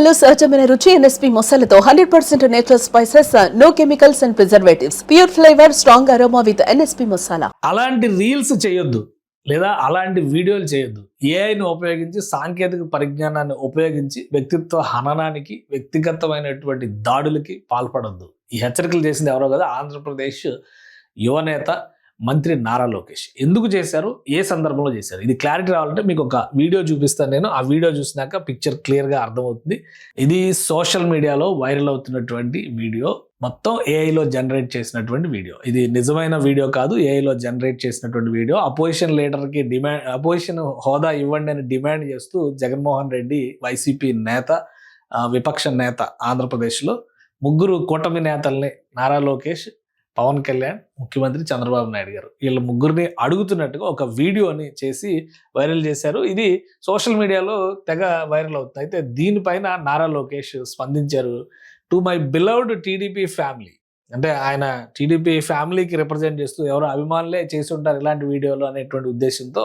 మసాలాలో సహజమైన రుచి ఎన్ఎస్పి మసాలాతో hundred percent natural spices no chemicals and preservatives. Pure flavour strong aroma with NSP masala. అలాంటి reels చేయొద్దు. లేదా అలాంటి వీడియోలు చేయొద్దు. ఏఐని ఉపయోగించి సాంకేతిక పరిజ్ఞానాన్ని ఉపయోగించి వ్యక్తిత్వ హననానికి వ్యక్తిగతమైనటువంటి దాడులకి పాల్పడొద్దు. ఈ హెచ్చరికలు చేసింది ఎవరో కదా ఆంధ్రప్రదేశ్ యువనేత మంత్రి నారా లోకేష్. ఎందుకు చేశారు? ఏ సందర్భంలో చేశారు? ఇది క్లారిటీ రావాలంటే మీకు ఒక వీడియో చూపిస్తాను నేను. ఆ వీడియో చూసినాక పిక్చర్ క్లియర్గా అర్థమవుతుంది. ఇది సోషల్ మీడియాలో వైరల్ అవుతున్నటువంటి వీడియో మొత్తం ఏఐలో జనరేట్ చేసినటువంటి వీడియో ఇది నిజమైన వీడియో కాదు. ఏఐలో జనరేట్ చేసినటువంటి వీడియో అపోజిషన్ లీడర్కి డిమాండ్ అపోజిషన్ హోదా ఇవ్వండి అని డిమాండ్ చేస్తూ జగన్మోహన్ రెడ్డి వైసీపీ నేత విపక్ష నేత ఆంధ్రప్రదేశ్లో ముగ్గురు కూటమి నేతల్ని నారా లోకేష్ పవన్ కళ్యాణ్ ముఖ్యమంత్రి చంద్రబాబు నాయుడు గారు. వీళ్ళ ముగ్గురిని అడుగుతున్నట్టుగా ఒక వీడియోని చేసి వైరల్ చేశారు. ఇది సోషల్ మీడియాలో తెగ వైరల్ అవుతుంది. అయితే దీనిపైన నారా లోకేష్ స్పందించారు. To my beloved TDP family. అంటే ఆయన టీడీపీ ఫ్యామిలీకి రిప్రజెంట్ చేస్తూ ఎవరో అభిమానులే చేసి ఉంటారు ఇలాంటి వీడియోలు అనేటువంటి ఉద్దేశంతో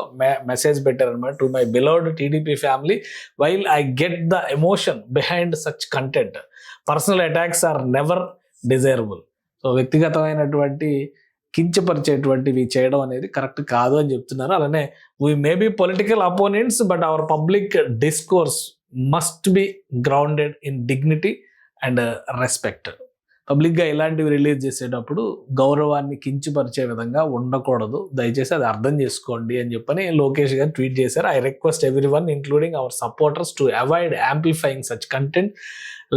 మెసేజ్ పెట్టారనమాట to my beloved TDP family while I get the emotion behind such content. Personal attacks are never desirable. So వ్యక్తిగతమైనటువంటి కించపరిచేటువంటివి చేయడం అనేది కరెక్ట్ కాదు అని చెప్తున్నారు. అలానే we may political opponents but our public discourse must be grounded in dignity and respect పబ్లిక్గా ఇలాంటివి రిలీజ్ చేసేటప్పుడు గౌరవాన్ని కించపరిచే విధంగా ఉండకూడదు. దయచేసి అది అర్థం చేసుకోండి అని చెప్పని లోకేష్ గారు ట్వీట్ చేశారు. I request everyone including our supporters to avoid amplifying such content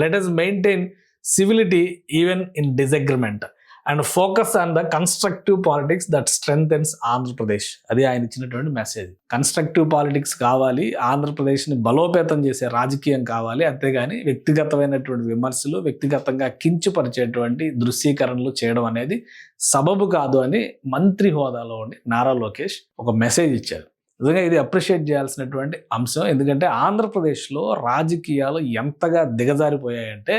let us maintain civility even in disagreement and focus on the constructive politics that strengthens Andhra Pradesh అది ఆయన ఇచ్చినటువంటి మెసేజ్ కన్స్ట్రక్టివ్ పాలిటిక్స్ కావాలి ఆంధ్రప్రదేశ్ని బలోపేతం చేసే రాజకీయం కావాలి అంతేగాని వ్యక్తిగతమైనటువంటి విమర్శలు వ్యక్తిగతంగా కించుపరిచేటువంటి దృశ్యీకరణలు చేయడం అనేది సబబు కాదు అని మంత్రి హోదాలో ఉండి నారా లోకేష్ ఒక మెసేజ్ ఇచ్చారు. నిజంగా ఇది అప్రిషియేట్ చేయాల్సినటువంటి అంశం. ఎందుకంటే ఆంధ్రప్రదేశ్లో రాజకీయాలు ఎంతగా దిగజారిపోయాయంటే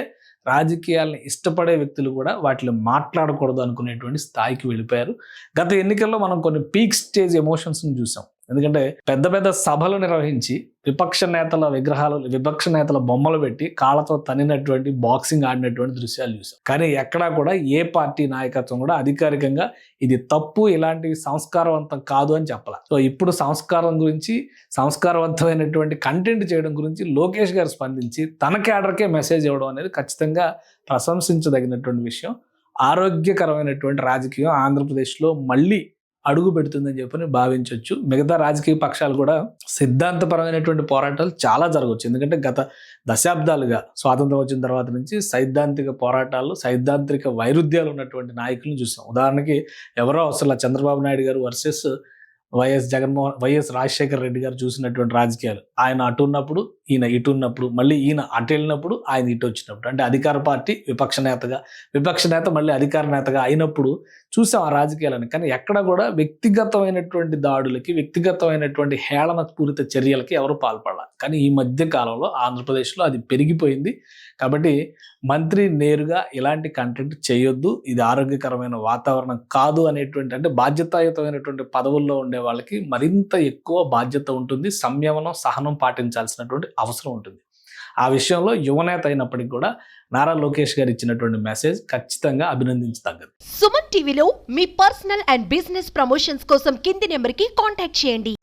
రాజకీయాలను ఇష్టపడే వ్యక్తులు కూడా వాటిని మాట్లాడకూడదు అనుకునేటువంటి స్థాయికి వెళ్ళిపోయారు. గత ఎన్నికల్లో మనం కొన్ని పీక్ స్టేజ్ ఎమోషన్స్ని చూసాం. ఎందుకంటే పెద్ద పెద్ద సభలు నిర్వహించి విపక్ష నేతల విగ్రహాలు విపక్ష నేతల బొమ్మలు పెట్టి కాళ్ళతో తనినటువంటి బాక్సింగ్ ఆడినటువంటి దృశ్యాలు చూసాం కానీ ఎక్కడా కూడా ఏ పార్టీ నాయకత్వం కూడా అధికారికంగా ఇది తప్పు ఇలాంటివి సంస్కారవంతం కాదు అని చెప్పాల. సో ఇప్పుడు సంస్కారం గురించి సంస్కారవంతమైనటువంటి కంటెంట్ చేయడం గురించి లోకేష్ గారు స్పందించి తన క్యాడర్కే మెసేజ్ ఇవ్వడం అనేది ఖచ్చితంగా ప్రశంసించదగినటువంటి విషయం. ఆరోగ్యకరమైనటువంటి రాజకీయం ఆంధ్రప్రదేశ్లో మళ్ళీ అడుగు పెడుతుందని చెప్పని భావించవచ్చు మిగతా రాజకీయ పక్షాలు కూడా సిద్ధాంతపరమైనటువంటి పోరాటాలు చాలా జరగవచ్చు ఎందుకంటే గత దశాబ్దాలుగా స్వాతంత్రం వచ్చిన తర్వాత నుంచి సైద్ధాంతిక పోరాటాలు సైద్ధాంతిక వైరుధ్యాలు ఉన్నటువంటి నాయకులను చూసాం. ఉదాహరణకి ఎవరో అసలు చంద్రబాబు నాయుడు గారు వర్సెస్ వైఎస్ జగన్మోహన్ వైఎస్ రాజశేఖర రెడ్డి గారు చూసినటువంటి రాజకీయాలు. ఆయన అటు ఉన్నప్పుడు ఈయన ఇటు ఉన్నప్పుడు మళ్ళీ ఈయన అటు వెళ్ళినప్పుడు ఆయన ఇటు వచ్చినప్పుడు. అంటే అధికార పార్టీ విపక్ష నేతగా విపక్ష నేత మళ్ళీ అధికార నేతగా అయినప్పుడు చూసాం ఆ రాజకీయాలని. కానీ ఎక్కడ కూడా వ్యక్తిగతమైనటువంటి దాడులకి వ్యక్తిగతమైనటువంటి హేళన పూరిత చర్యలకి ఎవరు పాల్పడాలి. కానీ ఈ మధ్య కాలంలో ఆంధ్రప్రదేశ్లో అది పెరిగిపోయింది. కాబట్టి మంత్రి నేరుగా ఇలాంటి కంటెంట్ చేయొద్దు. ఇది ఆరోగ్యకరమైన వాతావరణం కాదు అనేటువంటి అంటే బాధ్యతాయుతమైనటువంటి పదవుల్లో ఉండే వాళ్ళకి మరింత ఎక్కువ బాధ్యత ఉంటుంది. సంయమనం సహనం పాటించాల్సినటువంటి అవసరం ఉంటుంది. ఆ విషయంలో యువనేత అయినప్పటికీ కూడా నారా లోకేష్ గారు ఇచ్చినటువంటి మెసేజ్ ఖచ్చితంగా అభినందించదగ్గదు. సుమన్ టీవీలో మీ పర్సనల్ అండ్ బిజినెస్ ప్రమోషన్స్ కోసం కింది నెంబర్కి కాంటాక్ట్ చేయండి.